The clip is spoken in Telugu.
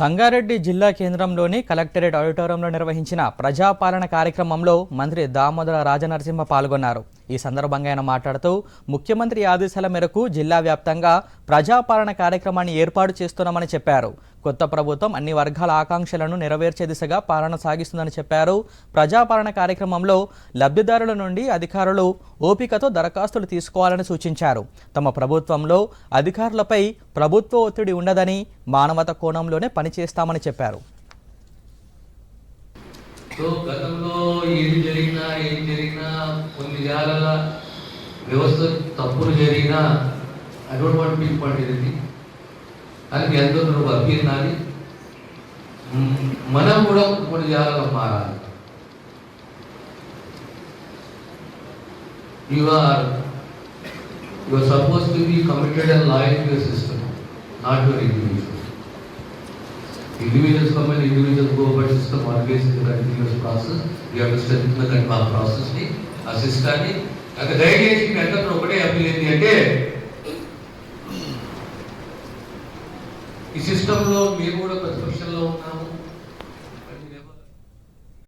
సంగారెడ్డి జిల్లా కేంద్రంలోని కలెక్టరేట్ ఆడిటోరియంలో నిర్వహించిన ప్రజాపాలన కార్యక్రమంలో మంత్రి దామోదర రాజనరసింహ పాల్గొన్నారు. ఈ సందర్భంగా ఆయన మాట్లాడుతూ ముఖ్యమంత్రి ఆదేశాల మేరకు జిల్లా వ్యాప్తంగా ప్రజాపాలన కార్యక్రమాన్ని ఏర్పాటు చేస్తున్నామని చెప్పారు. కొత్త ప్రభుత్వం అన్ని వర్గాల ఆకాంక్షలను నెరవేర్చే దిశగా పాలన సాగిస్తుందని చెప్పారు. ప్రజాపాలన కార్యక్రమంలో లబ్ధిదారుల నుండి అధికారులు ఓపికతో దరఖాస్తులు తీసుకోవాలని సూచించారు. తమ ప్రభుత్వంలో అధికారులపై ప్రభుత్వ ఒత్తిడి ఉండదని మానవత కోణంలోనే పనిచేస్తామని చెప్పారు. సో గతంలో ఏది జరిగినా ఏం జరిగినా కొన్ని జాగాల వ్యవస్థ తప్పులు జరిగినా ఐ డోంట్ వాంట్ అది పాయింట్ అని ఎంతో అందరూ అభ్యర్థాలి మనం కూడా కొన్ని జాలలో మారాలి. You are you are suppose to be committed and loyal to your system not your individual individuals come and individuals system always is a continuous process. We have to strengthen the control process ని ఆ సిస్టాన్ని అక్కడ దయచేసి మీ అందరూ ఒకటే అప్పీల్ ఏంటి అంటే ఈ సిస్టంలో మేము కూడా ప్రతిపక్షంలో ఉన్నాము